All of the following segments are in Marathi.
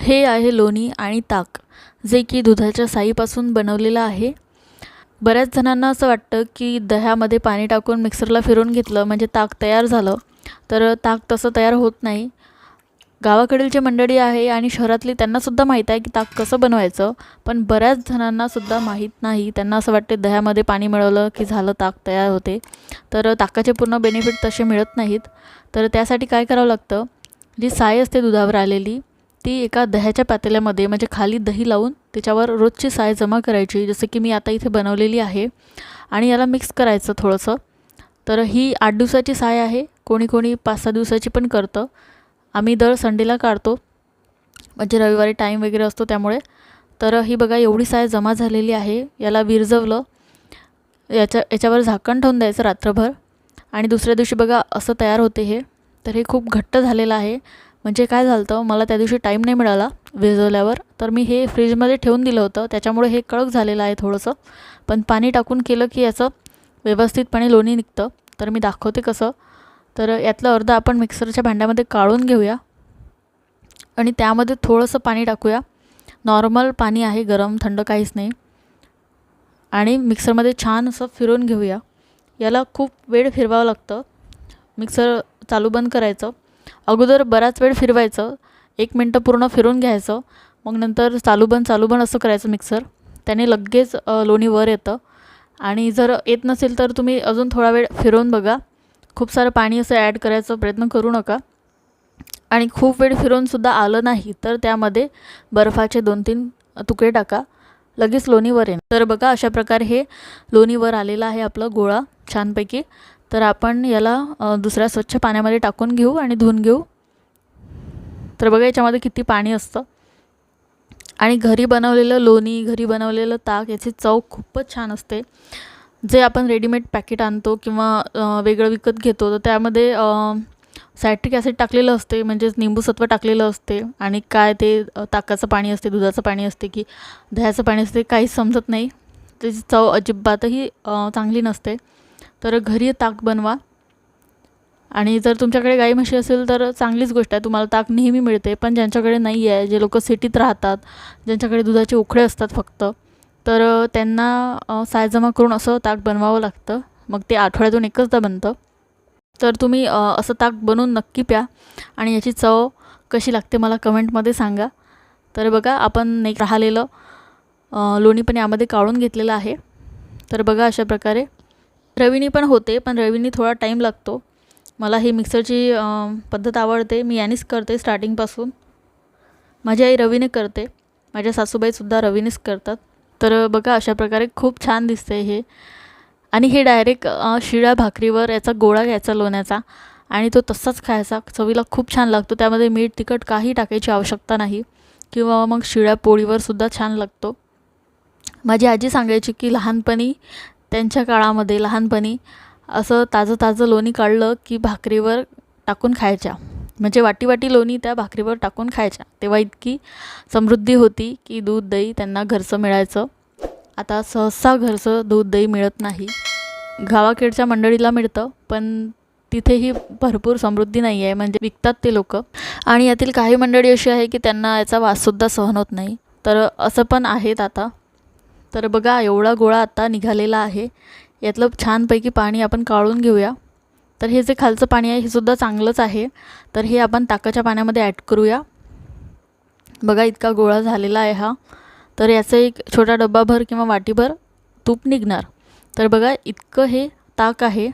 हे आहे लोणी आणि ताक जे की दुधाच्या साईपासून बनवलेलं आहे. बऱ्याच जणांना असं वाटतं की दह्यामध्ये पाणी टाकून मिक्सरला फिरून घेतलं म्हणजे ताक तयार झालं तर ताक तसं तयार होत नाही. गावाकडील जे मंडळी आहे आणि शहरातली त्यांनासुद्धा माहीत आहे की ताक कसं बनवायचं पण बऱ्याच जणांनासुद्धा माहीत नाही. त्यांना असं वाटते दह्यामध्ये पाणी मिळवलं की झालं ताक तयार होते तर ताकाचे पूर्ण बेनिफिट तसे मिळत नाहीत. तर त्यासाठी काय करावं लागतं? जी साय असते दुधावर आलेली ती एका दह्याच्या पातेल्यामध्ये म्हणजे खाली दही लावून त्याच्यावर रोजची साय जमा करायची जसं की मी आता इथे बनवलेली आहे. आणि याला मिक्स करायचं थोडंसं. तर ही आठ दिवसाची साय आहे. कोणी कोणी पाच सहा दिवसाची पण करतं. आम्ही दर संडेला काढतो. म्हणजे रविवारी टाईम वगैरे असतो त्यामुळे. तर ही बघा एवढी साय जमा झालेली आहे. याला विरजवलं. याच्या याच्यावर झाकण ठेवून द्यायचं रात्रभर. आणि दुसऱ्या दिवशी बघा असं तयार होते हे. तर हे खूप घट्ट झालेलं आहे. म्हणजे काय झालं होतं मला त्या दिवशी टाईम नाही मिळाला विरजवल्यावर तर मी हे फ्रीजमध्ये ठेवून दिलं होतं. त्याच्यामुळे हे कडक झालेलं आहे थोडंसं. पण पाणी टाकून केलं की याचं व्यवस्थितपणे लोणी निघतं. तर मी दाखवते कसं. तर यातलं अर्धं आपण मिक्सरच्या भांड्यामध्ये काढून घेऊया. आणि त्यामध्ये थोडंसं पाणी टाकूया. नॉर्मल पाणी आहे गरम थंड काहीच नाही. आणि मिक्सरमध्ये छान असं फिरवून घेऊया. याला खूप वेळ फिरवावं लागतं. मिक्सर चालू बंद करायचं. अगोदर बराच वेळ फिरवायचं. एक मिनटं पूर्ण फिरून घ्यायचं. मग नंतर चालूबन चालूबन असं करायचं मिक्सर त्याने लगेच लोणी वर येतं. आणि जर येत नसेल तर तुम्ही अजून थोडा वेळ फिरवून बघा. खूप सारं पाणी असं ॲड करायचा प्रयत्न करू नका. आणि खूप वेळ फिरवूनसुद्धा आलं नाही तर त्यामध्ये बर्फाचे दोन तीन तुकडे टाका. लगेच लोणीवर येईल तर बघा अशा प्रकारे हे लोणीवर आलेलं आहे आपलं गोळा छानपैकी. तर आपण याला दुसऱ्या स्वच्छ पाण्यामध्ये टाकून घेऊ आणि धुवून घेऊ. तर बघा याच्यामध्ये किती पाणी असतं. आणि घरी बनवलेलं लोणी घरी बनवलेलं ताक याची चव खूपच छान असते. जे आपण रेडीमेड पॅकेट आणतो किंवा वेगळं विकत घेतो तर त्यामध्ये सायट्रिक ॲसिड टाकलेलं असते म्हणजेच निंबूसत्व टाकलेलं असते. आणि काय ते ताकाचं पाणी असते दुधाचं पाणी असते की दह्याचं पाणी असते काहीच समजत नाही. त्याची चव अजिबातही चांगली नसते. तर घरी ताक बनवा. आणि जर तुमच्याकडे गाई म्हशी असेल तर चांगलीच गोष्ट आहे. तुम्हाला ताक नेहमी मिळते पण ज्यांच्याकडे नाही आहे जे लोक सिटीत राहतात ज्यांच्याकडे दुधाचे उखळे असतात फक्त तर त्यांना साय जमा करून असं ताक बनवावं लागतं. मग ते आठवड्यातून एकचदा बनतं. तर तुम्ही असं ताक बनवून नक्की प्या. आणि याची चव कशी लागते मला कमेंटमध्ये सांगा. तर बघा आपण नेक राहिलेलं लोणी पण यामध्ये काढून घेतलेलं आहे. तर बघा अशा प्रकारे. रवीनी पण होते पण रवीनी थोडा टाईम लागतो. मला ही मिक्सरची पद्धत आवडते. मी यानेच करते स्टार्टिंगपासून माझी आई रवीने करते. माझ्या सासूबाईसुद्धा रवीनेच करतात. तर बघा अशा प्रकारे खूप छान दिसते हे. आणि हे डायरेक्ट शिळ्या भाकरीवर याचा गोळा घ्यायचा लोण्याचा. आणि तो तसाच खायचा. चवीला खूप छान लागतो. त्यामध्ये मीठ तिखट काही टाकायची आवश्यकता नाही. किंवा मग शिळ्या पोळीवरसुद्धा छान लागतो. माझी आजी सांगायची की लहानपणी त्यांच्या काळामध्ये लहानपणी असं ताजं ताजं लोणी काढलं की भाकरीवर टाकून खायच्या. म्हणजे वाटी वाटी लोणी त्या भाकरीवर टाकून खायच्या. तेव्हा इतकी समृद्धी होती की दूध दही त्यांना घरचं मिळायचं. आता सहसा घरचं दूध दही मिळत नाही. गावाकडच्या मंडळीला मिळतं पण तिथेही भरपूर समृद्धी नाही आहे. म्हणजे विकतात ते लोक. आणि यातील काही मंडळी अशी आहे की त्यांना याचा वाससुद्धा सहन होत नाही. तर असं पण आहेत आता. तर बघा एवढा गोळा आता निघालेला आहे. यातलं छानपैकी पाणी आपण काढून घेऊया. तर हे जे खालचं पाणी आहे हे सुद्धा चांगलंच आहे. तर हे आपण ताकाच्या पाण्यामध्ये ॲड करूया. बघा इतका गोळा झालेला आहे हा. तर याचं एक छोटा डब्बाभर किंवा वाटीभर तूप निघणार. तर बघा इतकं हे ताक आहे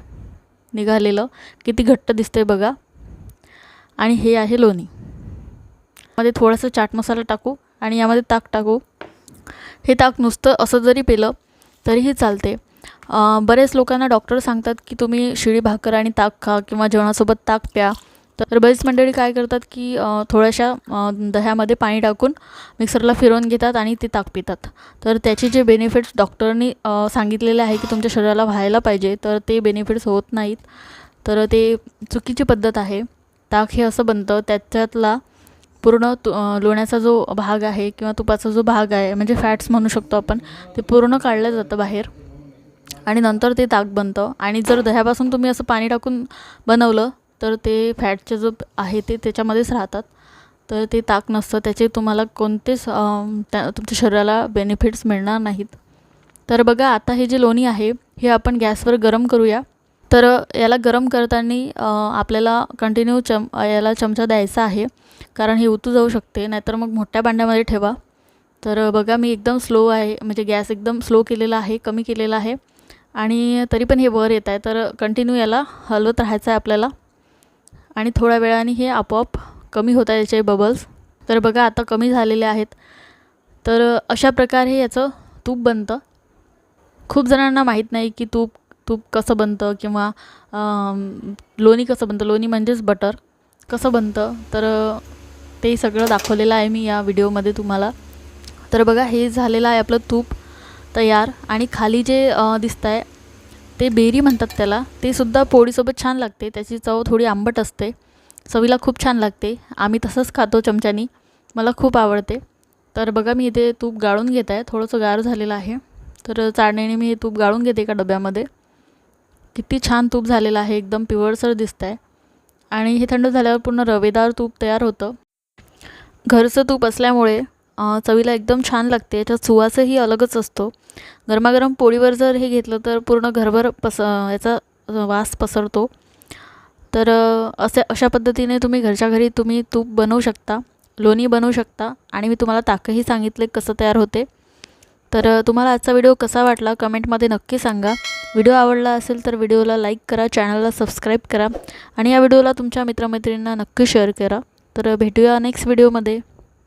निघालेलं. किती घट्ट दिसतंय बघा. आणि हे आहे लोणी. मध्ये थोडंसं चाट मसाला टाकू आणि यामध्ये ताक टाकू. हे ताक नुसतं असं जरी पेलं तरीही चालते. बरेच लोकांना डॉक्टर सांगतात की तुम्ही शिळी भाकर आणि ताक खा किंवा जेवणासोबत ताक प्या. तर बरीच मंडळी काय करतात की थोड्याशा दह्यामध्ये पाणी टाकून मिक्सरला फिरवून घेतात आणि ते ताक पितात. तर त्याचे जे बेनिफिट्स डॉक्टरनी सांगितलेले आहे की तुमच्या शरीराला व्हायला पाहिजे तर ते बेनिफिट्स होत नाहीत. तर ते चुकीची पद्धत आहे. ताक हे असं बनतं त्याच्यातला पूर्ण तु लोण्याचा जो भाग आहे किंवा तुपाचा जो भाग आहे म्हणजे फॅट्स म्हणू शकतो आपण ते पूर्ण काढलं जातं बाहेर. आणि नंतर ते ताक बनतं. आणि जर दह्यापासून तुम्ही असं पाणी टाकून बनवलं तर ते फॅटचे जो आहे ते त्याच्यामध्येच राहतात. तर ते ताक नसतं. त्याचे तुम्हाला कोणतेच त्या तुमच्या शरीराला बेनिफिट्स मिळणार नाहीत. तर बघा आता हे जे लोणी आहे हे आपण गॅसवर गरम करूया. तर याला गरम करताना आपल्याला कंटिन्यू चम याला चमचा द्यायचा आहे. कारण हे उतू जाऊ शकते. नाहीतर मग मोठ्या भांड्यामध्ये ठेवा. तर बघा मी एकदम स्लो आहे. म्हणजे गॅस एकदम स्लो केलेला आहे. कमी केलेला आहे. आणि तरी पण हे वर येत आहे. तर कंटिन्यू याला हलवत राहायचं आहे आपल्याला. आणि थोड्या वेळाने हे आपोआप कमी होत आहे याचे बबल्स तर बघा आता कमी झालेले आहेत. तर अशा प्रकारे याचं तूप बनतं. खूप जणांना माहीत नाही की तूप तूप कसं बनतं किंवा लोणी कसं बनतं? लोणी म्हणजेच बटर. कसं बनतं? तर ते सगळं दाखवलेलं आहे मी या व्हिडिओमध्ये तुम्हाला. तर बघा हे झालेलं आहे आपलं तूप तयार आणि खाली जे दिसतं आहे ते बेरी म्हणतात त्याला. ते सुद्धा पोळीसोबत छान लागते. त्याची चव थोडी आंबट असते. चवीला खूप छान लागते. आम्ही तसंच खातो चमच्यानी. मला खूप आवडते. तर बघा मी इथे तूप गाळून घेत आहे. थोडंसं गार झालेलं आहे. तर चाळणीने मी हे तूप गाळून घेते एका डब्यामध्ये. किती छान तूप झालेलं आहे एकदम पिवळसर दिसतं आहे आणि हे थंड झाल्यावर पूर्ण रवेदार तूप तयार होतं. घरचं तूप असल्यामुळे चवीला एकदम छान लागते याचा सुवासही अलगच असतो. गरमागरम पोळीवर जर हे घेतलं तर पूर्ण घरभर पस याचा वास पसरतो. तर असे अशा पद्धतीने तुम्ही घरच्या घरी तुम्ही तूप बनवू शकता लोणी बनवू शकता. आणि मी तुम्हाला ताकही सांगितले कसं तयार होते. तर तुम्हाला आजचा व्हिडिओ कसा वाटला कमेंटमध्ये नक्की सांगा. व्हिडिओ आवडला असेल तर व्हिडिओला लाईक करा चॅनलला सबस्क्राईब करा आणि या व्हिडिओला तुमच्या मित्रमैत्रिणींना नक्की शेअर करा. तर भेटूया नेक्स्ट व्हिडिओमध्ये.